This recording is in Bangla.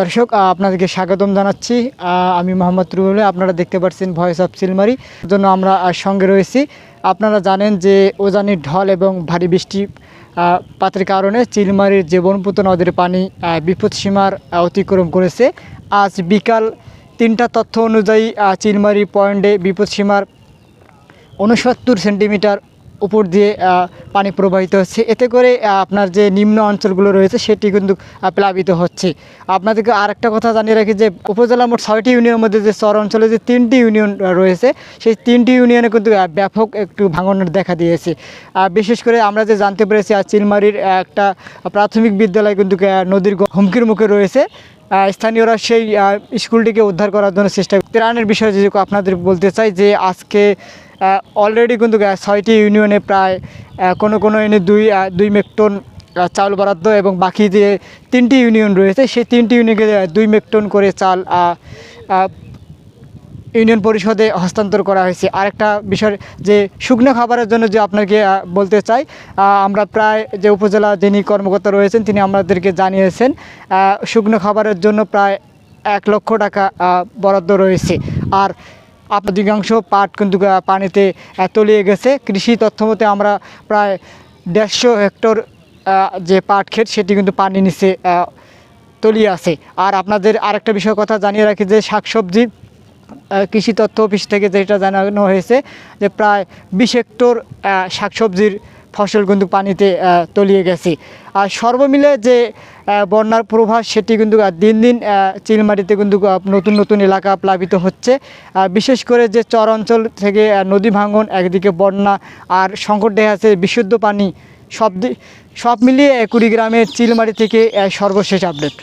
দর্শক আপনাদেরকে স্বাগতম জানাচ্ছি। আমি মোহাম্মদ রুহুল আপনারা দেখতে পাচ্ছেন ভয়েস অফ সিলমারি জন্য আমরা সঙ্গে রয়েছি। আপনারা জানেন যে ওজানির ঢল এবং ভারী বৃষ্টি পাতের কারণে চিলমারির যে বনপুত নদীর পানি বিপদসীমার অতিক্রম করেছে। আজ বিকাল তিনটা তথ্য অনুযায়ী চিলমারি পয়েন্টে বিপদসীমার উনসত্তর সেন্টিমিটার উপর দিয়ে পানি প্রবাহিত হচ্ছে। এতে করে আপনার যে নিম্ন অঞ্চলগুলো রয়েছে, সেটি কিন্তু প্লাবিত হচ্ছে। আপনাদেরকে আরেকটা কথা জানিয়ে রাখি যে, উপজেলা মোট ছয়টি ইউনিয়নের মধ্যে যে চর অঞ্চলে যে তিনটি ইউনিয়ন রয়েছে, সেই তিনটি ইউনিয়নে কিন্তু ব্যাপক একটু ভাঙনের দেখা দিয়েছে। বিশেষ করে আমরা যে জানতে পেরেছি আজ চিলমারির একটা প্রাথমিক বিদ্যালয় কিন্তু নদীর হুমকির মুখে রয়েছে। স্থানীয়রা সেই স্কুলটিকে উদ্ধার করার জন্য চেষ্টা ত্রাণের বিষয়ে যদি আপনাদের বলতে চাই যে, আজকে অলরেডি কিন্তু ছয়টি ইউনিয়নে প্রায় কোনো কোনো ইউনিয়নে দুই দুই মেট্টন আহ, চাউল বরাদ্দ এবং বাকি যে তিনটি ইউনিয়ন রয়েছে সেই তিনটি ইউনিয়নকে দুই মেট্টন করে চাল ইউনিয়ন পরিষদে হস্তান্তর করা হয়েছে। আরেকটা বিষয় যে শুকনো খাবারের জন্য যে আপনাকে বলতে চাই আমরা প্রায় যে উপজেলা যিনি কর্মকর্তা রয়েছেন তিনি আমাদেরকে জানিয়েছেন শুকনো খাবারের জন্য প্রায় এক লক্ষ টাকা বরাদ্দ রয়েছে। আর অধিকাংশ পাট কিন্তু পানিতে তলিয়ে গেছে। কৃষি তথ্য মতে আমরা প্রায় দেড়শো হেক্টর যে পাট ক্ষেত, সেটি কিন্তু পানি নিচে তলিয়ে আছে। আর আপনাদের আরেকটা বিষয় কথা জানিয়ে রাখি যে শাকসবজি সবজি কৃষি তথ্য অফিস থেকে যেটা জানানো হয়েছে যে প্রায় বিশ হেক্টর শাকসবজির ফসল কিন্তু পানিতে তলিয়ে গেছে। আর সর্বমিলে যে বন্যার প্রভাব সেটি কিন্তু দিন দিন আহ, চিলমারিতে কিন্তু নতুন নতুন এলাকা প্লাবিত হচ্ছে। বিশেষ করে যে চর অঞ্চল থেকে নদী ভাঙন একদিকে বন্যা আর সংকট দেখা যাচ্ছে বিশুদ্ধ পানি। সব সব মিলিয়ে কুড়িগ্রামের চিলমারি থেকে সর্বশেষ আপডেট।